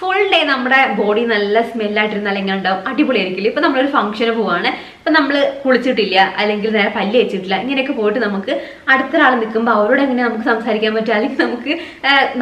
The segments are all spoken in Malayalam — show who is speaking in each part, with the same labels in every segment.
Speaker 1: ഫുൾ ഡേ നമ്മുടെ ബോഡി നല്ല സ്മെല്ലായിട്ടിരുന്ന അല്ലെങ്കിൽ ഉണ്ടാവും അടിപൊളിയായിരിക്കില്ല ഇപ്പൊ നമ്മളൊരു ഫംഗ്ഷന് പോവാണ് ഇപ്പം നമ്മൾ കുളിച്ചിട്ടില്ല അല്ലെങ്കിൽ നേരെ പല്ല് വെച്ചിട്ടില്ല ഇങ്ങനെയൊക്കെ പോയിട്ട് നമുക്ക് അടുത്തൊരാൾ നിൽക്കുമ്പോൾ അവരോട് എങ്ങനെ നമുക്ക് സംസാരിക്കാൻ പറ്റുക അല്ലെങ്കിൽ നമുക്ക്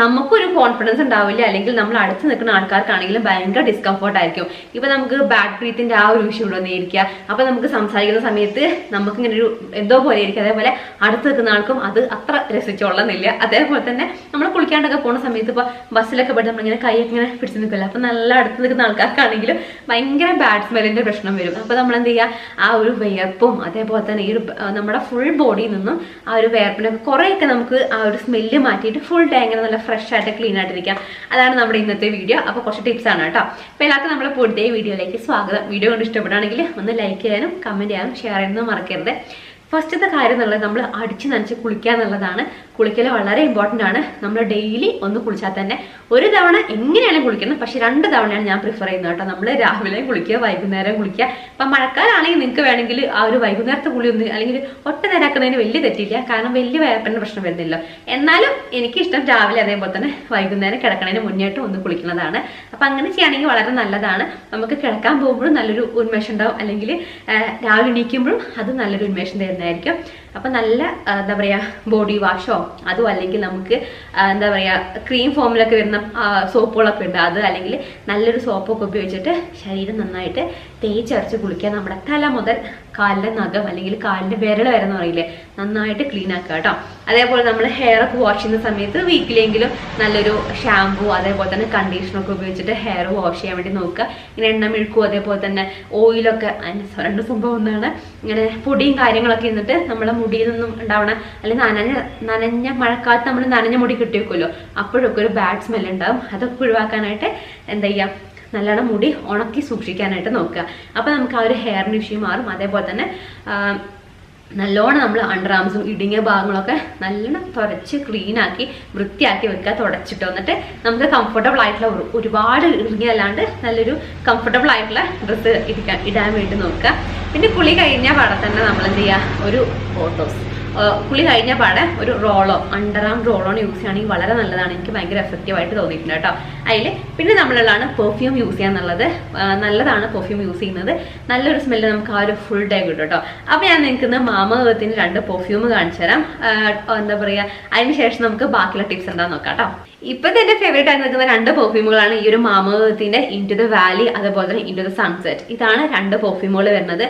Speaker 1: നമുക്കൊരു കോൺഫിഡൻസ് ഉണ്ടാവില്ല അല്ലെങ്കിൽ നമ്മൾ അടുത്ത് നിൽക്കുന്ന ആൾക്കാർക്കാണെങ്കിലും ഭയങ്കര ഡിസ്കംഫർട്ട് ആയിരിക്കും ഇപ്പം നമുക്ക് ബാഡ് ബ്രീത്തിൻ്റെ ആ ഒരു വിഷയം ഉണ്ടായിരിക്കുക അപ്പം നമുക്ക് സംസാരിക്കുന്ന സമയത്ത് നമുക്ക് ഇങ്ങനെ ഒരു എന്തോ പോലെ ഇരിക്കും അതേപോലെ അടുത്ത് നിൽക്കുന്ന ആൾക്കും അത് അത്ര രസിച്ചോളുന്നില്ല അതേപോലെ തന്നെ നമ്മൾ കുളിക്കാണ്ടൊക്കെ പോകുന്ന സമയത്ത് ഇപ്പോൾ ബസ്സിലൊക്കെ പോയിട്ട് നമ്മളിങ്ങനെ കൈ ഇങ്ങനെ പിടിച്ച് നിൽക്കില്ല അപ്പം നല്ല അടുത്ത് നിൽക്കുന്ന ആൾക്കാർക്കാണെങ്കിലും ഭയങ്കര ബാഡ് സ്മെല്ലിൻ്റെ പ്രശ്നം വരും അപ്പോൾ നമ്മൾ എന്ത് ചെയ്യുക ആ ഒരു വിയർപ്പും അതേപോലെ തന്നെ ഈ ഒരു നമ്മുടെ ഫുൾ ബോഡിയിൽ നിന്നും ആ ഒരു വിയർപ്പിനൊക്കെ കുറേയൊക്കെ നമുക്ക് ആ ഒരു സ്മെല്ല് മാറ്റിയിട്ട് ഫുൾ ഡേ ഇങ്ങനെ നല്ല ഫ്രഷ് ആയിട്ട് ക്ലീൻ ആയിട്ടിരിക്കാം അതാണ് നമ്മുടെ ഇന്നത്തെ വീഡിയോ അപ്പോൾ കുറച്ച് ടിപ്സ് ആണ് കേട്ടോ അപ്പോൾ എല്ലാവർക്കും നമ്മുടെ പുതിയ വീഡിയോയിലേക്ക് സ്വാഗതം വീഡിയോ കൊണ്ട് ഇഷ്ടപ്പെടുകയാണെങ്കിൽ ഒന്ന് ലൈക്ക് ചെയ്യാനും കമൻറ്റ് ചെയ്യാനും ഷെയർ ചെയ്യാനും മറക്കരുത് ഫസ്റ്റത്തെ കാര്യം എന്നുള്ളത് നമ്മൾ അടിച്ച് നനച്ച് കുളിക്കുക എന്നുള്ളതാണ് കുളിക്കൽ വളരെ ഇമ്പോർട്ടൻ്റ് ആണ് നമ്മൾ ഡെയിലി ഒന്ന് കുളിച്ചാൽ തന്നെ ഒരു തവണ എങ്ങനെയാണ് കുളിക്കണം പക്ഷേ രണ്ട് തവണയാണ് ഞാൻ പ്രിഫർ ചെയ്യുന്നത് കേട്ടോ നമ്മൾ രാവിലെയും കുളിക്കുക വൈകുന്നേരം കുളിക്കുക അപ്പം മഴക്കാലാണെങ്കിൽ നിങ്ങൾക്ക് വേണമെങ്കിൽ ആ ഒരു വൈകുന്നേരത്തെ കുളി ഒന്ന് അല്ലെങ്കിൽ ഒറ്റ നേരാക്കുന്നതിന് വലിയ തെറ്റില്ല കാരണം വലിയ വേപ്പൻ്റെ പ്രശ്നം വരുന്നില്ല എന്നാലും എനിക്കിഷ്ടം രാവിലെ അതേപോലെ തന്നെ വൈകുന്നേരം കിടക്കുന്നതിന് മുന്നേട്ടും ഒന്ന് കുളിക്കുന്നതാണ് അപ്പം അങ്ങനെ ചെയ്യുകയാണെങ്കിൽ വളരെ നല്ലതാണ് നമുക്ക് കിടക്കാൻ പോകുമ്പോഴും നല്ലൊരു ഉന്മേഷം ഉണ്ടാവും അല്ലെങ്കിൽ രാവിലെ എണീക്കുമ്പോഴും അത് നല്ലൊരു ഉന്മേഷം തരുന്നത് ഉണ്ടായിരിക്കും അപ്പം നല്ല എന്താ പറയുക ബോഡി വാഷോ അതും അല്ലെങ്കിൽ നമുക്ക് എന്താ പറയുക ക്രീം ഫോമിലൊക്കെ വരുന്ന സോപ്പുകളൊക്കെ ഉണ്ട് അത് അല്ലെങ്കിൽ നല്ലൊരു സോപ്പൊക്കെ ഉപയോഗിച്ചിട്ട് ശരീരം നന്നായിട്ട് തേച്ചരച്ച് കുളിക്കുക നമ്മുടെ തല മുതൽ കാലിലെ നഖം അല്ലെങ്കിൽ കാലിൻ്റെ വിരൽ വരെ എന്ന് പറയില്ലേ നന്നായിട്ട് ക്ലീൻ ആക്കുക കേട്ടോ അതേപോലെ നമ്മൾ ഹെയർ ഒക്കെ വാഷ് ചെയ്യുന്ന സമയത്ത് വീക്കിലെങ്കിലും നല്ലൊരു ഷാംപൂ അതേപോലെ തന്നെ കണ്ടീഷണറൊക്കെ ഉപയോഗിച്ചിട്ട് ഹെയർ വാഷ് ചെയ്യാൻ വേണ്ടി നോക്കുക ഇങ്ങനെ എണ്ണ മിഴുക്കും അതേപോലെ തന്നെ ഓയിലൊക്കെ രണ്ട് സംഭവം ഒന്നാണ് ഇങ്ങനെ പൊടിയും കാര്യങ്ങളൊക്കെ ഇന്നിട്ട് നമ്മുടെ മുടിയിൽ നിന്നും ഉണ്ടാവണ അല്ലെങ്കിൽ നനഞ്ഞ നനഞ്ഞ മഴക്കാലത്ത് നമ്മൾ നനഞ്ഞ മുടി കിട്ടിയേക്കുമല്ലോ അപ്പോഴൊക്കെ ഒരു ബാഡ് സ്മെൽ ഉണ്ടാവും അതൊക്കെ ഒഴിവാക്കാനായിട്ട് എന്താ ചെയ്യുക നല്ലോണം മുടി ഉണക്കി സൂക്ഷിക്കാനായിട്ട് നോക്കുക അപ്പോൾ നമുക്ക് ആ ഒരു ഹെയറിന് ഇഷ്യൂ മാറും അതേപോലെ തന്നെ നല്ലോണം നമ്മൾ അണ്ടർ ആംസും ഇടുങ്ങിയ ഭാഗങ്ങളൊക്കെ നല്ലോണം തുടച്ച് ക്ലീനാക്കി വൃത്തിയാക്കി വെക്കുക തുടച്ചിട്ട് വന്നിട്ട് നമുക്ക് കംഫർട്ടബിൾ ആയിട്ടുള്ള ഒരു ഒരുപാട് ഇറങ്ങിയല്ലാണ്ട് നല്ലൊരു കംഫർട്ടബിൾ ആയിട്ടുള്ള ഡ്രസ്സ് ഇരിക്കാൻ ഇടാൻ വേണ്ടി നോക്കുക പിന്നെ കുളി കഴിഞ്ഞ പാടെ തന്നെ നമ്മൾ എന്ത് ചെയ്യുക ഒരു ഫോട്ടോസ് കുളി കഴിഞ്ഞ പാടെ ഒരു റോളോ ആം റോളോ യൂസ് ചെയ്യുകയാണെങ്കിൽ വളരെ നല്ലതാണ് എനിക്ക് ഭയങ്കര എഫക്റ്റീവ് ആയിട്ട് തോന്നിയിട്ടുണ്ട് കേട്ടോ അതിൽ പിന്നെ നമ്മളുള്ളതാണ് പെർഫ്യൂം യൂസ് ചെയ്യുക എന്നുള്ളത് നല്ലതാണ് പെർഫ്യൂം യൂസ് ചെയ്യുന്നത് നല്ലൊരു സ്മെല്ല് നമുക്ക് ആ ഒരു ഫുൾ ഡേ കിട്ടും കേട്ടോ അപ്പോൾ ഞാൻ നിൽക്കുന്ന മാമകത്തിന് രണ്ട് പെർഫ്യൂം കാണിച്ചു തരാം എന്താ പറയുക അതിന് ശേഷം നമുക്ക് ബാക്കിയുള്ള ടിപ്സ് എന്താണെന്ന് നോക്കാം കേട്ടോ ഇപ്പോഴത്തെ എന്റെ ഫേവറേറ്റ് ആയി നിൽക്കുന്ന രണ്ട് പെർഫ്യൂമുകളാണ് ഈ ഒരു മാമകത്തിന്റെ ഇൻ ടു ദ വാലി അതുപോലെ തന്നെ ഇൻ ടു ദ സൺസെറ്റ് ഇതാണ് രണ്ട് പെർഫ്യൂമുകൾ വരുന്നത്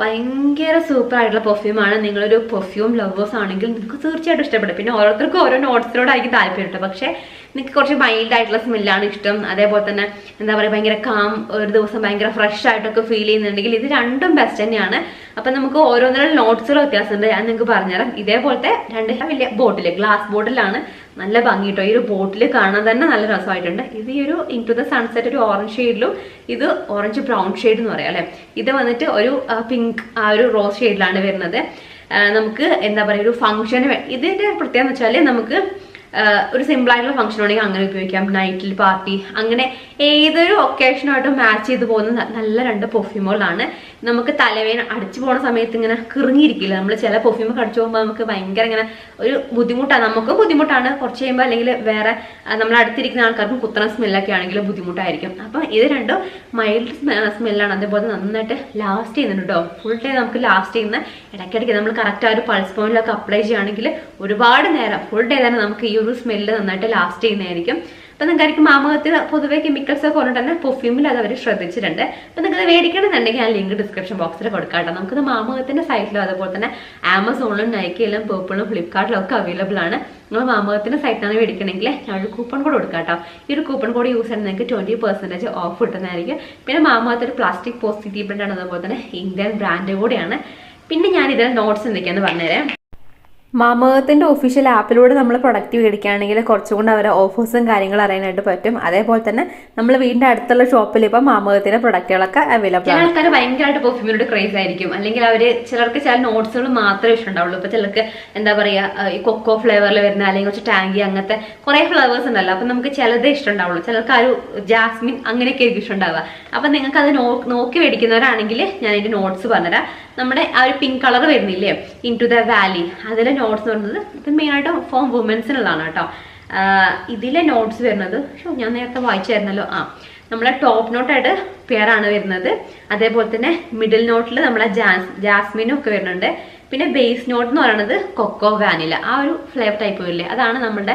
Speaker 1: ഭയങ്കര സൂപ്പർ ആയിട്ടുള്ള പെർഫ്യൂമാണ് നിങ്ങളൊരു പെർഫ്യൂം ലവേഴ്സ് ആണെങ്കിൽ നിങ്ങൾക്ക് തീർച്ചയായിട്ടും ഇഷ്ടപ്പെടും പിന്നെ ഓരോരുത്തർക്കും ഓരോ നോട്ട്സിനോടായിരിക്കും താല്പര്യം കേട്ടോ പക്ഷേ എനിക്ക് കുറച്ച് മൈൽഡ് ആയിട്ടുള്ള സ്മെല്ലാണ് ഇഷ്ടം അതേപോലെ തന്നെ എന്താ പറയുക ഭയങ്കര കാം ഒരു ദിവസം ഭയങ്കര ഫ്രഷ് ആയിട്ടൊക്കെ ഫീൽ ചെയ്യുന്നുണ്ടെങ്കിൽ ഇത് രണ്ടും ബെസ്റ്റ് തന്നെയാണ് അപ്പൊ നമുക്ക് ഓരോന്നിലെ നോട്ട്സുകൾ വ്യത്യാസമുണ്ട് ഞാൻ നിങ്ങൾക്ക് പറഞ്ഞുതരാം ഇതേപോലത്തെ രണ്ട് വലിയ ബോട്ടില് ഗ്ലാസ് ബോട്ടിലാണ് നല്ല ഭംഗി കേട്ടോ ഈ ഒരു ബോട്ടിൽ കാണാൻ തന്നെ നല്ല രസമായിട്ടുണ്ട് ഇത് ഈ ഒരു ഇൻ ടു ദ സൺസെറ്റ് ഒരു ഓറഞ്ച് ഷെയ്ഡിലും ഇത് ഓറഞ്ച് ബ്രൗൺ ഷെയ്ഡ് എന്ന് പറയാം അല്ലെ ഇത് വന്നിട്ട് ഒരു പിങ്ക് ആ ഒരു റോസ് ഷെയ്ഡിലാണ് വരുന്നത് നമുക്ക് എന്താ പറയുക ഒരു ഫംഗ്ഷന് ഇതിന്റെ പ്രത്യേകത വെച്ചാല് നമുക്ക് ഒരു സിമ്പിൾ ആയിട്ടുള്ള ഫംഗ്ഷൻ ഉണ്ടെങ്കിൽ അങ്ങനെ ഉപയോഗിക്കാം നൈറ്റിൽ പാർട്ടി അങ്ങനെ ഏതൊരു ഒക്കേഷനുമായിട്ടും മാച്ച് ചെയ്ത് പോകുന്ന നല്ല രണ്ട് പെർഫ്യൂമുകളാണ് നമുക്ക് തലവേന അടിച്ചു പോണ സമയത്ത് ഇങ്ങനെ കിറങ്ങിയിരിക്കില്ല നമ്മൾ ചില ഒക്കെ അടിച്ചു പോകുമ്പോൾ നമുക്ക് ഭയങ്കര ഇങ്ങനെ ഒരു ബുദ്ധിമുട്ടാണ് നമുക്കും ബുദ്ധിമുട്ടാണ് കുറച്ച് കഴിയുമ്പോൾ അല്ലെങ്കിൽ വേറെ നമ്മൾ അടുത്തിരിക്കുന്ന ആൾക്കാർക്കും കുത്തണ സ്മെല്ലൊക്കെ ആണെങ്കിലും ബുദ്ധിമുട്ടായിരിക്കും അപ്പം ഇത് രണ്ടും മൈൽഡ് സ്മെല്ലാണ് അതേപോലെ നന്നായിട്ട് ലാസ്റ്റ് ചെയ്യുന്നുണ്ട് കേട്ടോ ഫുൾ ടൈം നമുക്ക് ലാസ്റ്റ് ചെയ്യുന്ന ഇടയ്ക്കിടയ്ക്ക് നമ്മൾ കറക്റ്റ് ആ ഒരു പൾസ് പോയിന്റിലൊക്കെ അപ്ലൈ ചെയ്യുകയാണെങ്കിൽ ഒരുപാട് നേരം ഫുൾ ഡേ തന്നെ നമുക്ക് ഈ ഒരു സ്മെല്ല് നന്നായിട്ട് ലാസ്റ്റ് ചെയ്യുന്നതായിരിക്കും അപ്പം നിങ്ങൾക്കായിരിക്കും മാമുഖത്തിൽ പൊതുവേ കെമിക്കൽസ് ഒക്കെ കൊണ്ട് തന്നെ പെർഫ്യൂമിൽ അത് അവർ ശ്രദ്ധിച്ചിട്ടുണ്ട് അപ്പം നിങ്ങൾക്ക് മേടിക്കണമെന്നുണ്ടെങ്കിൽ ആ ലിങ്ക് ഡിസ്ക്രിപ്ഷൻ ബോക്സിൽ കൊടുക്കാം കേട്ടോ നമുക്കത് മാമുഖത്തിൻ്റെ സൈറ്റിലും അതുപോലെ തന്നെ ആമസോണിലും നൈക്കയിലും പേപ്പിളും ഫ്ലിപ്കാർട്ടിലും ഒക്കെ അവൈലബിൾ ആണ് നിങ്ങൾ മാമകത്തിൻ്റെ സൈറ്റാണ് മേടിക്കണമെങ്കിൽ ഒരു കൂപ്പൺ കോഡ് കൊടുക്കാം കേട്ടോ ഈ ഒരു കൂപ്പൺ കോഡ് യൂസ് ചെയ്യണം നിങ്ങൾക്ക് ട്വൻറ്റി പെർസെൻറ്റേജ് ഓഫ് കിട്ടുന്നതായിരിക്കും പിന്നെ മാമകത്ത് ഒരു പ്ലാസ്റ്റിക് പോസിറ്റീവ് ബ്രാൻഡ് അതുപോലെ തന്നെ ഇന്ത്യൻ ബ്രാൻഡ് കൂടെയാണ് പിന്നെ ഞാൻ ഇതിൽ നോട്ട്സ് എന്തൊക്കെയാണെന്ന് പറഞ്ഞുതരാം മാമകത്തിൻ്റെ ഒഫീഷ്യൽ ആപ്പിലൂടെ നമ്മൾ പ്രൊഡക്റ്റ് മേടിക്കുകയാണെങ്കിൽ കുറച്ചും കൂടെ അവരെ ഓഫേഴ്സും കാര്യങ്ങളും അറിയാനായിട്ട് പറ്റും അതേപോലെ തന്നെ നമ്മൾ വീടിൻ്റെ അടുത്തുള്ള ഷോപ്പിൽ ഇപ്പോൾ മാമകത്തിൻ്റെ പ്രൊഡക്റ്റുകളൊക്കെ അവൈലബിൾ ആണ് ആൾക്കാർ ഭയങ്കരമായിട്ട് പെർഫ്യൂമിനോട് ക്രേസ് ആയിരിക്കും അല്ലെങ്കിൽ അവർ ചിലർക്ക് ചില നോട്ട്സുകൾ മാത്രമേ ഇഷ്ടമുണ്ടാവുള്ളൂ ഇപ്പോൾ ചിലർക്ക് എന്താ പറയുക ഈ കൊക്കോ ഫ്ലേവറിൽ വരുന്ന അല്ലെങ്കിൽ കുറച്ച് ടാങ്കി അങ്ങനത്തെ കുറേ ഫ്ലേവേഴ്സ് ഉണ്ടല്ലോ അപ്പോൾ നമുക്ക് ചിലതേ ഇഷ്ടമുണ്ടാവുള്ളൂ ചിലർക്ക് ആ ഒരു ജാസ്മിൻ അങ്ങനെയൊക്കെ ആയിരിക്കും ഇഷ്ടമുണ്ടാവുക അപ്പോൾ നിങ്ങൾക്ക് അത് നോക്കി മേടിക്കുന്നവരാണെങ്കിൽ ഞാൻ അതിൻ്റെ നോട്ട്സ് പറഞ്ഞുതരാം നമ്മുടെ ആ ഒരു പിങ്ക് കളർ വരുന്നില്ലേ ഇൻ ടു ദ വാലി അതിലെ നോട്ട്സ് വരുന്നത് ഇത് മെയിനായിട്ട് ഫോം വുമൻസിനുള്ളതാണ് കേട്ടോ ഇതിലെ നോട്ട്സ് വരുന്നത് ഷോ ഞാൻ നേരത്തെ വായിച്ചായിരുന്നല്ലോ ആ നമ്മളെ ടോപ്പ് നോട്ടായിട്ട് പേരാണ് വരുന്നത് അതേപോലെ തന്നെ മിഡിൽ നോട്ടിൽ നമ്മളെ ജാസ് ജാസ്മിനും ഒക്കെ വരുന്നുണ്ട് പിന്നെ ബേസ് നോട്ട് എന്ന് പറയുന്നത് കൊക്കോ വാനില ആ ഒരു ഫ്ലേവർ ടൈപ്പ് വരില്ലേ അതാണ് നമ്മുടെ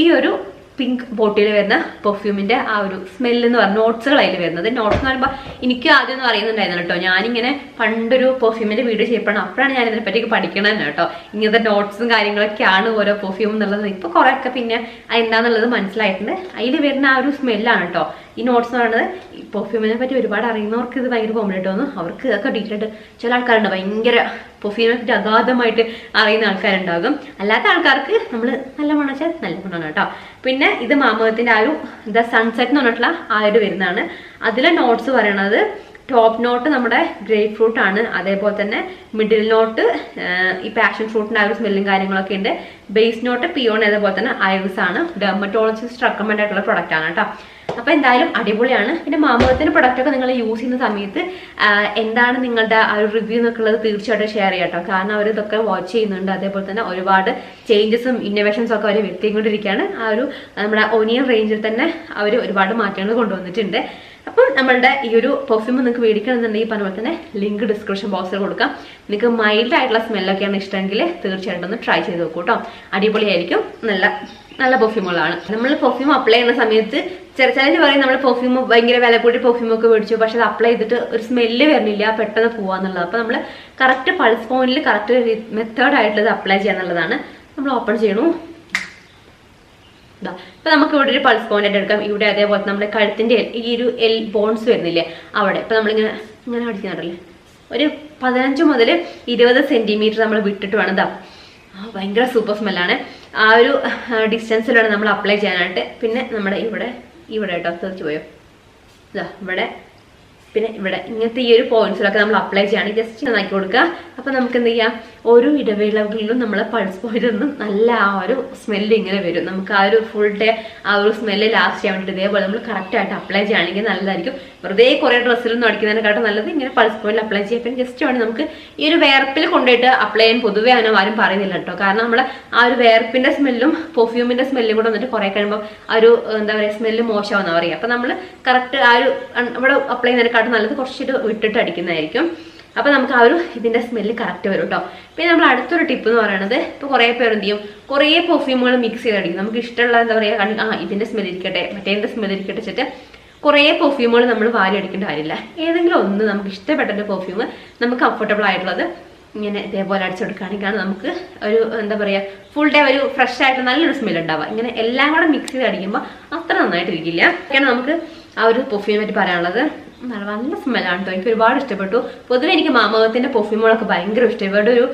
Speaker 1: ഈ ഒരു പിങ്ക് ബോട്ടിൽ വരുന്ന പെർഫ്യൂമിൻ്റെ ആ ഒരു സ്മെല്ല് എന്ന് പറഞ്ഞ നോട്ട്സുകൾ അതിൽ വരുന്നത് നോട്ട്സ് എന്ന് പറയുമ്പോൾ എനിക്ക് ആദ്യം ഒന്നും അറിയുന്നുണ്ടായിരുന്നു കേട്ടോ ഞാനിങ്ങനെ പണ്ടൊരു പെർഫ്യൂമിൻ്റെ വീഡിയോ ചെയ്യപ്പെടണം അപ്പോഴാണ് ഞാൻ ഇതിനെപ്പറ്റി പഠിക്കണത് തന്നെ കേട്ടോ ഇങ്ങനത്തെ നോട്ട്സും കാര്യങ്ങളൊക്കെയാണ് ഓരോ പെർഫ്യൂം എന്നുള്ളത് ഇപ്പോൾ കുറേയൊക്കെ പിന്നെ എന്താണെന്നുള്ളത് മനസ്സിലായിട്ടുണ്ട് അതിൽ വരുന്ന ആ ഒരു സ്മെല്ലാണ് കേട്ടോ ഈ നോട്ട്സ് പറയുന്നത് ഈ പെർഫ്യൂമിനെ പറ്റി ഒരുപാട് അറിയുന്നവർക്ക് ഇത് ഭയങ്കര കോമൺ ആയിട്ട് തോന്നും അവർക്ക് ഇതൊക്കെ ഡീറ്റെയിൽഡ് ചില ആൾക്കാരുണ്ട് ഭയങ്കര പെർഫ്യൂമിനെ പറ്റി അഗാധമായിട്ട് അറിയുന്ന ആൾക്കാരുണ്ടാകും അല്ലാത്ത ആൾക്കാർക്ക് നമ്മൾ നല്ല മണം വെച്ചാൽ നല്ല മണമാണ് കേട്ടോ പിന്നെ ഇത് മാമകത്തിൻ്റെ ആ ഒരു ദ സൺസെറ്റ് എന്ന് പറഞ്ഞിട്ടുള്ള ആ ഒരു വരുന്നതാണ് അതിലെ നോട്ട്സ് പറയണത് ടോപ്പ് നോട്ട് നമ്മുടെ ഗ്രേപ്പ് ഫ്രൂട്ട് ആണ് അതേപോലെ തന്നെ മിഡിൽ നോട്ട് ഈ പാഷൻ ഫ്രൂട്ടിൻ്റെ ആ ഒരു സ്മെല്ലും കാര്യങ്ങളൊക്കെ ഉണ്ട് ബേസ് നോട്ട് പിയോൺ അതേപോലെ തന്നെ ഐറിസ് ആണ് ഡെർമറ്റോളജിസ്റ്റ് റെക്കമെൻഡ് ആയിട്ടുള്ള പ്രൊഡക്റ്റ് ആണ് കേട്ടോ അപ്പോൾ എന്തായാലും അടിപൊളിയാണ് പിന്നെ പ്രൊഡക്റ്റ് ഒക്കെ നിങ്ങൾ യൂസ് ചെയ്യുന്ന സമയത്ത് എന്താണ് നിങ്ങളുടെ ആ ഒരു റിവ്യൂ എന്നൊക്കെ ഉള്ളത് തീർച്ചയായിട്ടും ഷെയർ ചെയ്യട്ടോ കാരണം അവർ ഇതൊക്കെ വാച്ച് ചെയ്യുന്നുണ്ട് അതേപോലെ തന്നെ ഒരുപാട് ചേഞ്ചസും ഇന്നോവേഷൻസും ഒക്കെ അവർ വരുത്തിക്കൊണ്ടിരിക്കുകയാണ് ആ ഒരു നമ്മുടെ ഒനിയൻ റേഞ്ചിൽ തന്നെ അവർ ഒരുപാട് മാറ്റങ്ങൾ കൊണ്ടുവന്നിട്ടുണ്ട് അപ്പോൾ നമ്മളുടെ ഈ ഒരു പെർഫ്യൂം നിങ്ങൾക്ക് മേടിക്കണമെന്നുണ്ടെങ്കിൽ പറഞ്ഞ പോലെ തന്നെ ലിങ്ക് ഡിസ്ക്രിപ്ഷൻ ബോക്സിൽ കൊടുക്കാം നിങ്ങൾക്ക് മൈൽഡ് ആയിട്ടുള്ള സ്മെല്ലൊക്കെയാണ് ഇഷ്ടമെങ്കിൽ തീർച്ചയായിട്ടും ഒന്ന് ട്രൈ ചെയ്ത് നോക്കൂ കേട്ടോ അടിപൊളിയായിരിക്കും നല്ല നല്ല പെർഫ്യൂമുകളാണ് നമ്മൾ പെർഫ്യൂം അപ്ലൈ ചെയ്യുന്ന സമയത്ത് ചില ചിലർ പറയും നമ്മൾ പെർഫ്യൂം ഭയങ്കര വില കൂടി പെർഫ്യൂം ഒക്കെ മേടിച്ചു പക്ഷെ അത് അപ്ലൈ ചെയ്തിട്ട് ഒരു സ്മെല്ല് വരുന്നില്ല പെട്ടെന്ന് പോവാന്നുള്ളത് അപ്പൊ നമ്മള് കറക്റ്റ് പൾസ് പോയിന്റിൽ കറക്റ്റ് മെത്തേഡ് ആയിട്ടുള്ളത് അപ്ലൈ ചെയ്യാന്നുള്ളതാണ് നമ്മൾ ഓപ്പൺ ചെയ്യണു ഇപ്പൊ നമുക്ക് ഇവിടെ ഒരു പൾസ് പോയിന്റ് എടുക്കാം ഇവിടെ അതേപോലെ നമ്മുടെ കഴുത്തിന്റെ ഈ ഒരു എൽ ബോൺസ് വരുന്നില്ലേ അവിടെ ഇപ്പൊ നമ്മളിങ്ങനെ ഇങ്ങനെ അടിക്കുന്നുണ്ടല്ലേ ഒരു പതിനഞ്ച് മുതൽ ഇരുപത് സെന്റിമീറ്റർ നമ്മൾ വിട്ടിട്ട് വേണം ഇതാ ഭയങ്കര സൂപ്പർ സ്മെല്ലാണ് ആ ഒരു ഡിസ്റ്റൻസിലാണ് നമ്മൾ അപ്ലൈ ചെയ്യാനായിട്ട് പിന്നെ നമ്മുടെ ഇവിടെ ഇവിടെ കേട്ടോ സെർച്ച് പോയോ ഇതാ ഇവിടെ പിന്നെ ഇവിടെ ഇങ്ങനത്തെ ഈ ഒരു പോയിന്റ്സിലൊക്കെ നമ്മൾ അപ്ലൈ ചെയ്യുകയാണ് ജസ്റ്റ് നന്നാക്കി കൊടുക്കുക അപ്പോൾ നമുക്ക് എന്ത് ചെയ്യാം ഓരോ ഇടവേളകളിലും നമ്മൾ പൾസ് പോയിട്ട് നിന്നും നല്ല ആ ഒരു സ്മെല്ല് ഇങ്ങനെ വരും നമുക്ക് ആ ഒരു ഫുൾ ഡേ ആ ഒരു സ്മെല്ല് ലാസ്റ്റ് ചെയ്യാൻ വേണ്ടിയിട്ട് ഇതേപോലെ നമ്മൾ കറക്റ്റായിട്ട് അപ്ലൈ ചെയ്യുകയാണെങ്കിൽ നല്ലതായിരിക്കും വെറുതെ കുറേ ഡ്രസ്സിലൊന്നും അടിക്കുന്നതിനെക്കാട്ടും നല്ലത് ഇങ്ങനെ പൾസ് പോയിന്റ് അപ്ലൈ ചെയ്യാൻ പിന്നെ ജസ്റ്റ് വേണം നമുക്ക് ഈ ഒരു വേർപ്പിൽ കൊണ്ടുപോയിട്ട് അപ്ലൈ ചെയ്യാൻ പൊതുവേ അങ്ങനെ ആരും പറയുന്നില്ല കേട്ടോ കാരണം നമ്മൾ ആ ഒരു വേർപ്പിന്റെ സ്മെല്ലും പെർഫ്യൂമിന്റെ സ്മെല്ലും കൂടെ വന്നിട്ട് കുറേ കഴിയുമ്പോൾ ആ ഒരു എന്താ പറയുക സ്മെല്ല് മോശമാണെന്ന് പറയുക അപ്പം നമ്മൾ കറക്റ്റ് ആ ഒരു ഇവിടെ അപ്ലൈ ചെയ്യുന്നതിനെക്കാട്ടും നല്ലത് കുറച്ചിട്ട് വിട്ടിട്ട് അടിക്കുന്നതായിരിക്കും അപ്പൊ നമുക്ക് ആ ഒരു ഇതിന്റെ സ്മെല്ല് കറക്റ്റ് വരും കേട്ടോ പിന്നെ നമ്മൾ അടുത്തൊരു ടിപ്പ് എന്ന് പറയുന്നത് ഇപ്പൊ കുറെ പേർ എന്ത് ചെയ്യും കുറെ പെർഫ്യൂമുകൾ മിക്സ് ചെയ്ത് അടിക്കും നമുക്ക് ഇഷ്ടമുള്ള എന്താ പറയുക ആ ഇതിന്റെ സ്മെല്ല് ഇരിക്കട്ടെ സ്മെല്ലിരിക്കട്ടെ സ്മെല്ല് ഇരിക്കട്ടെ വെച്ചിട്ട് കുറേ പെർഫ്യൂമുകൾ നമ്മൾ അടിക്കേണ്ട കാര്യമില്ല ഏതെങ്കിലും ഒന്ന് നമുക്ക് ഇഷ്ടപ്പെട്ട ഒരു പെർഫ്യൂം നമുക്ക് കംഫർട്ടബിൾ ആയിട്ടുള്ളത് ഇങ്ങനെ ഇതേപോലെ അടിച്ചെടുക്കുകയാണെങ്കിൽ നമുക്ക് ഒരു എന്താ പറയുക ഫുൾ ഡേ ഒരു ഫ്രഷ് ആയിട്ട് നല്ലൊരു സ്മെൽ ഉണ്ടാവുക ഇങ്ങനെ എല്ലാം കൂടെ മിക്സ് ചെയ്ത് അടിക്കുമ്പോൾ അത്ര നന്നായിട്ടിരിക്കില്ല കാരണം നമുക്ക് ആ ഒരു പെർഫ്യൂമിനെ പറ്റി പറയാനുള്ളത് നല്ല നല്ല സ്മെല്ലാണ് കേട്ടോ എനിക്ക് ഒരുപാട് ഇഷ്ടപ്പെട്ടു പൊതുവെ എനിക്ക് മാമകത്തിൻ്റെ പെർഫ്യൂമുകളൊക്കെ ഭയങ്കര ഇഷ്ടം ഇവിടെ ഒരു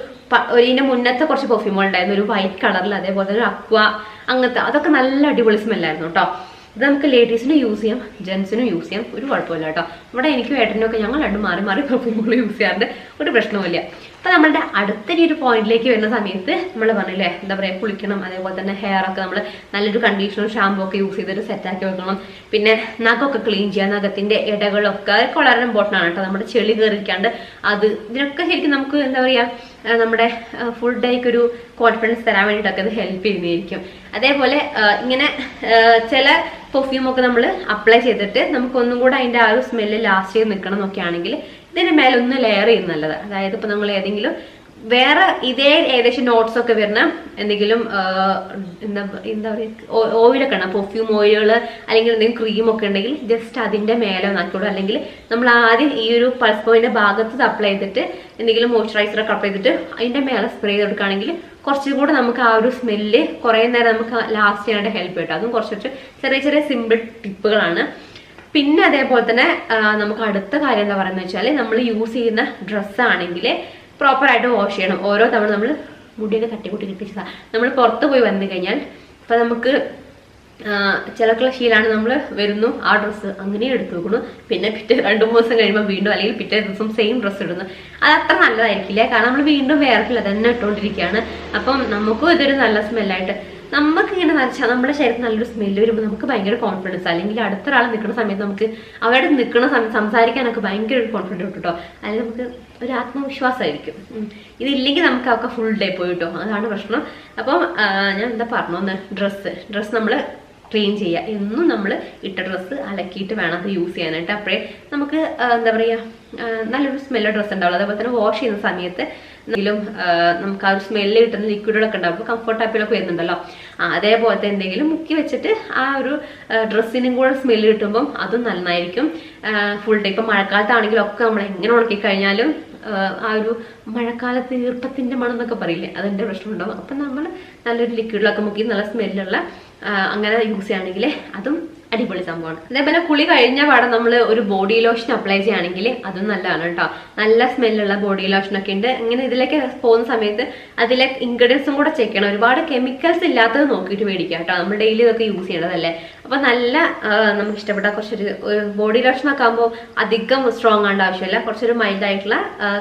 Speaker 1: ഇതിൻ്റെ മുന്നത്തെ കുറച്ച് പെർഫ്യൂമുകൾ ഉണ്ടായിരുന്നു ഒരു വൈറ്റ് കളറിൽ അതേപോലെ ഒരു അക്വ അങ്ങനത്തെ അതൊക്കെ നല്ല അടിപൊളി സ്മെല്ലായിരുന്നു കേട്ടോ ഇത് നമുക്ക് ലേഡീസിനും യൂസ് ചെയ്യാം ജെൻസിനും യൂസ് ചെയ്യാം ഒരു കുഴപ്പമില്ല കേട്ടോ ഇവിടെ എനിക്കും ഏട്ടനൊക്കെ ഞങ്ങൾ രണ്ട് മാറി മാറി പെർഫ്യൂമുകൾ യൂസ് ചെയ്യാറുണ്ട് ഒരു പ്രശ്നവുമില്ല അപ്പൊ നമ്മളുടെ അടുത്ത ഒരു പോയിന്റിലേക്ക് വരുന്ന സമയത്ത് നമ്മൾ പറഞ്ഞില്ലേ എന്താ പറയാ കുളിക്കണം അതേപോലെ തന്നെ ഹെയർ ഒക്കെ നമ്മൾ നല്ലൊരു കണ്ടീഷണറും ഷാമ്പൂ ഒക്കെ യൂസ് ചെയ്തിട്ട് സെറ്റാക്കി വെക്കണം പിന്നെ നഖമൊക്കെ ക്ലീൻ ചെയ്യാം നഖത്തിന്റെ ഇടകളൊക്കെ അതൊക്കെ വളരെ ഇമ്പോർട്ടൻ്റ് ആണ് കേട്ടോ നമ്മുടെ ചെളി കയറിക്കാണ്ട് അത് ഇതിനൊക്കെ ശരിക്കും നമുക്ക് എന്താ പറയാ നമ്മുടെ ഫുൾ ഡേക്ക് ഒരു കോൺഫിഡൻസ് തരാൻ വേണ്ടിയിട്ടൊക്കെ അത് ഹെൽപ്പ് ചെയ്യുന്നതായിരിക്കും അതേപോലെ ഇങ്ങനെ ചില പെർഫ്യൂം ഒക്കെ നമ്മൾ അപ്ലൈ ചെയ്തിട്ട് നമുക്ക് ഒന്നും കൂടെ അതിൻ്റെ ആ ഒരു സ്മെല്ല് ലാസ്റ്റ് ചെയ്ത് നിൽക്കണം എന്നൊക്കെയാണെങ്കിൽ ഇതിൻ്റെ മേലെ ഒന്ന് ലെയർ ചെയ്യുന്ന നല്ലത് അതായത് ഇപ്പോൾ നമ്മൾ ഏതെങ്കിലും വേറെ ഇതേ ഏകദേശം നോട്ട്സ് ഒക്കെ വരുന്ന എന്തെങ്കിലും എന്താ എന്താ പറയുക ഓയിലൊക്കെ ഉണ്ടാകും പെർഫ്യൂം ഓയിലുകൾ അല്ലെങ്കിൽ എന്തെങ്കിലും ക്രീം ഒക്കെ ഉണ്ടെങ്കിൽ ജസ്റ്റ് അതിൻ്റെ മേലെ ഒന്നാക്കിയോളൂ അല്ലെങ്കിൽ നമ്മൾ ആദ്യം ഈ ഒരു പൾസ് പോയിൻ്റെ ഭാഗത്ത് അപ്ലൈ ചെയ്തിട്ട് എന്തെങ്കിലും ഒക്കെ അപ്ലൈ ചെയ്തിട്ട് അതിൻ്റെ മേലെ സ്പ്രേ ചെയ്ത് കൊടുക്കുകയാണെങ്കിൽ കുറച്ചും കൂടെ നമുക്ക് ആ ഒരു സ്മെല്ല് കുറേ നേരം നമുക്ക് ലാസ്റ്റ് ചെയ്യാനായിട്ട് ഹെൽപ്പ് കിട്ടും അതും കുറച്ച് ചെറിയ ചെറിയ സിമ്പിൾ ടിപ്പുകളാണ് പിന്നെ അതേപോലെ തന്നെ നമുക്ക് അടുത്ത കാര്യം എന്താ പറയുന്നത് വെച്ചാൽ നമ്മൾ യൂസ് ചെയ്യുന്ന ഡ്രസ്സാണെങ്കിൽ പ്രോപ്പറായിട്ട് വാഷ് ചെയ്യണം ഓരോ തവണ നമ്മൾ മുടിയൊക്കെ തട്ടിക്കൂട്ടി കിട്ടിച്ചതാണ് നമ്മൾ പുറത്ത് പോയി വന്നു കഴിഞ്ഞാൽ ഇപ്പം നമുക്ക് ചിലക്കുള്ള ശീലാണ് നമ്മൾ വരുന്നു ആ ഡ്രസ്സ് അങ്ങനെ എടുത്തു വെക്കുന്നു പിന്നെ പിറ്റേ രണ്ടു മൂന്ന് ദിവസം കഴിയുമ്പോൾ വീണ്ടും അല്ലെങ്കിൽ പിറ്റേ ദിവസം സെയിം ഡ്രസ്സ് ഇടുന്നു അത് അത്ര നല്ലതായിരിക്കില്ല കാരണം നമ്മൾ വീണ്ടും വേറെ തന്നെ ഇട്ടുകൊണ്ടിരിക്കുകയാണ് അപ്പം നമുക്കും ഇതൊരു നല്ല സ്മെല്ലായിട്ട് നമുക്ക് ഇങ്ങനെ നനച്ചാൽ നമ്മുടെ ശരീരത്തിൽ നല്ലൊരു സ്മെല്ല് വരുമ്പോൾ നമുക്ക് ഭയങ്കര കോൺഫിഡൻസ് അല്ലെങ്കിൽ അടുത്ത ഒരാൾ നിൽക്കുന്ന സമയത്ത് നമുക്ക് അവരുടെ നിൽക്കുന്ന സമയത്ത് സംസാരിക്കാനൊക്കെ ഭയങ്കര ഒരു കോൺഫിഡൻസ് കിട്ടും കേട്ടോ അല്ലെങ്കിൽ നമുക്ക് ഒരു ആത്മവിശ്വാസമായിരിക്കും ഇതില്ലെങ്കിൽ നമുക്ക് അതൊക്കെ ഫുൾ ഡേ പോയിട്ടോ അതാണ് പ്രശ്നം അപ്പം ഞാൻ എന്താ പറഞ്ഞു ഡ്രസ്സ് ഡ്രസ്സ് നമ്മൾ ക്ലീൻ ചെയ്യുക എന്നും നമ്മൾ ഇട്ട ഡ്രസ്സ് അലക്കിയിട്ട് വേണം അത് യൂസ് ചെയ്യാനായിട്ട് അപ്പോഴേ നമുക്ക് എന്താ പറയുക നല്ലൊരു സ്മെല്ല് ഡ്രസ്സ് ഉണ്ടാവുള്ളൂ അതേപോലെ തന്നെ വാഷ് ചെയ്യുന്ന സമയത്ത് എന്തെങ്കിലും നമുക്ക് ആ ഒരു സ്മെല്ല് കിട്ടുന്ന ലിക്വിഡുകളൊക്കെ ഉണ്ടാവും അപ്പോൾ കംഫർട്ട് വരുന്നുണ്ടല്ലോ അതേപോലത്തെ എന്തെങ്കിലും മുക്കി വെച്ചിട്ട് ആ ഒരു ഡ്രസ്സിനും കൂടെ സ്മെല്ല് കിട്ടുമ്പം അതും നന്നായിരിക്കും ഫുൾ ഡേ ഇപ്പം മഴക്കാലത്താണെങ്കിലും ഒക്കെ നമ്മൾ എങ്ങനെ ഉണക്കി കഴിഞ്ഞാലും ആ ഒരു മഴക്കാലത്ത് ഈർപ്പത്തിൻ്റെ മണം എന്നൊക്കെ പറയില്ലേ അതിൻ്റെ പ്രശ്നമുണ്ടാവും അപ്പം നമ്മൾ നല്ലൊരു ലിക്വിഡിലൊക്കെ മുക്കി നല്ല സ്മെല്ലുള്ള അങ്ങനെ യൂസ് ചെയ്യുകയാണെങ്കിൽ അതും അടിപൊളി സംഭവമാണ് അതേപോലെ കുളി കഴിഞ്ഞ പാടെ നമ്മൾ ഒരു ബോഡി ലോഷൻ അപ്ലൈ ചെയ്യുകയാണെങ്കിൽ അതും നല്ലതാണ് കേട്ടോ നല്ല സ്മെല്ലുള്ള ബോഡി ലോഷൻ ഒക്കെ ഉണ്ട് ഇങ്ങനെ ഇതിലേക്ക് പോകുന്ന സമയത്ത് അതിലെ ഇൻഗ്രീഡിയൻസും കൂടെ ചെക്ക് ചെയ്യണം ഒരുപാട് കെമിക്കൽസ് ഇല്ലാത്തത് നോക്കിയിട്ട് മേടിക്കാം കേട്ടോ നമ്മൾ ഡെയിലി ഇതൊക്കെ യൂസ് ചെയ്യണതല്ലേ അപ്പോൾ നല്ല നമുക്ക് ഇഷ്ടപ്പെട്ട കുറച്ചൊരു ബോഡി ലോഷൻ ഒക്കെ ആകുമ്പോൾ അധികം സ്ട്രോങ് ആവേണ്ട ആവശ്യമില്ല കുറച്ചൊരു മൈൽഡ് ആയിട്ടുള്ള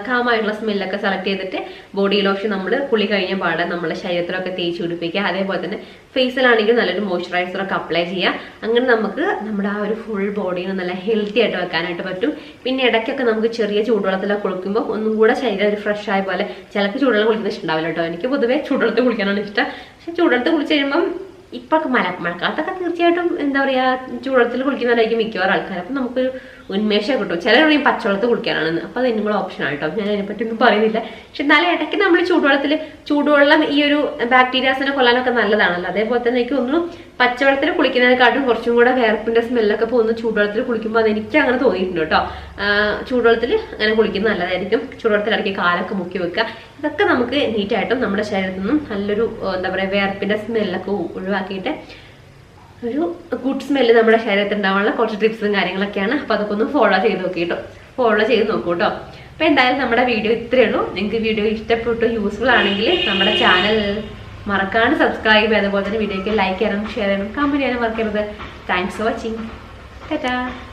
Speaker 1: കാമായിട്ടുള്ള സ്മെല്ലൊക്കെ സെലക്ട് ചെയ്തിട്ട് ബോഡി ലോഷൻ നമ്മൾ കുളി കഴിഞ്ഞ പാടെ നമ്മളെ ശരീരത്തിലൊക്കെ തേച്ച് പിടിപ്പിക്കുക അതേപോലെ തന്നെ ഫേസിലാണെങ്കിൽ നല്ലൊരു മോയ്സ്ചറൈസർ ഒക്കെ അപ്ലൈ ചെയ്യുക അങ്ങനെ നമുക്ക് നമ്മുടെ ആ ഒരു ഫുൾ ബോഡിനെ നല്ല ഹെൽത്തി ആയിട്ട് വെക്കാനായിട്ട് പറ്റും പിന്നെ ഇടയ്ക്കൊക്കെ നമുക്ക് ചെറിയ ചൂടുവെള്ളത്തിലൊക്കെ കുളിക്കുമ്പോൾ ഒന്നും കൂടെ ശരീരം ഒരു ഫ്രഷ് ആയ പോലെ ചിലക്ക് ചൂടുവെള്ളം കുളിക്കുന്ന ഇഷ്ടമുണ്ടാവില്ല കേട്ടോ എനിക്ക് പൊതുവേ ചൂടുവെള്ളത്തിൽ കുളിക്കാനാണ് ഇഷ്ടം പക്ഷെ ചൂടുവെള്ളത്തിൽ കുളിച്ച് കഴിയുമ്പം ഇപ്പം മഴ മഴക്കാലത്തൊക്കെ തീർച്ചയായിട്ടും എന്താ പറയാ ചൂടത്തിൽ കുളിക്കുന്നവരായിരിക്കും മിക്കവാറും ആൾക്കാർ അപ്പൊ നമുക്കൊരു ഉന്മേഷം കിട്ടും ചിലർ പച്ചവെള്ളത്തിൽ കുളിക്കാനാണെന്ന് അപ്പോൾ അത് നിങ്ങളുടെ ഓപ്ഷൻ ആട്ടോ ഞാൻ അതിനെപ്പറ്റി ഒന്നും പറയുന്നില്ല പക്ഷെ എന്നാലും ഇടയ്ക്ക് നമ്മൾ ചൂടുവെള്ളത്തിൽ ചൂടുവെള്ളം ഈ ഒരു ബാക്ടീരിയാസിനെ കൊല്ലാനൊക്കെ നല്ലതാണല്ലോ അതേപോലെ തന്നെ എനിക്ക് ഒന്നും പച്ചവെള്ളത്തിൽ കുളിക്കുന്നതിനെക്കാട്ടും കുറച്ചും കൂടെ വേർപ്പിൻ്റെ സ്മെല്ലൊക്കെ പോകുന്ന ചൂടുവെള്ളത്തിൽ കുളിക്കുമ്പോൾ അത് എനിക്ക് അങ്ങനെ തോന്നിയിട്ടുണ്ട് കേട്ടോ ചൂടുവെള്ളത്തിൽ അങ്ങനെ കുളിക്കുന്നത് നല്ലതായിരിക്കും ചൂടുവെള്ളത്തിൽ ഇടയ്ക്ക് കാലൊക്കെ മുക്കി വെക്കുക ഇതൊക്കെ നമുക്ക് നീറ്റായിട്ടും നമ്മുടെ ശരീരത്തിൽ നിന്നും നല്ലൊരു എന്താ പറയുക വേർപ്പിൻ്റെ സ്മെല്ലൊക്കെ ഒഴിവാക്കിയിട്ട് ഒരു ഗുഡ് സ്മെല്ല് നമ്മുടെ ശരീരത്തിൽ ഉണ്ടാവാനുള്ള കുറച്ച് ടിപ്സും കാര്യങ്ങളൊക്കെയാണ് അപ്പോൾ അതൊക്കെ ഒന്ന് ഫോളോ ചെയ്ത് നോക്കിയിട്ടോ ഫോളോ ചെയ്ത് നോക്കൂ കേട്ടോ അപ്പോൾ എന്തായാലും നമ്മുടെ വീഡിയോ ഇത്രയേ ഉള്ളൂ നിങ്ങൾക്ക് വീഡിയോ ഇഷ്ടപ്പെട്ടു യൂസ്ഫുൾ ആണെങ്കിൽ നമ്മുടെ ചാനൽ മറക്കാണ്ട് സബ്സ്ക്രൈബ് ചെയ്യുക അതുപോലെ തന്നെ വീഡിയോക്ക് ലൈക്ക് ചെയ്യാനും ഷെയർ ചെയ്യാനും കമന്റ് ചെയ്യാനും മറക്കരുത് താങ്ക്സ് ഫോർ വാച്ചിങ് ടാറ്റാ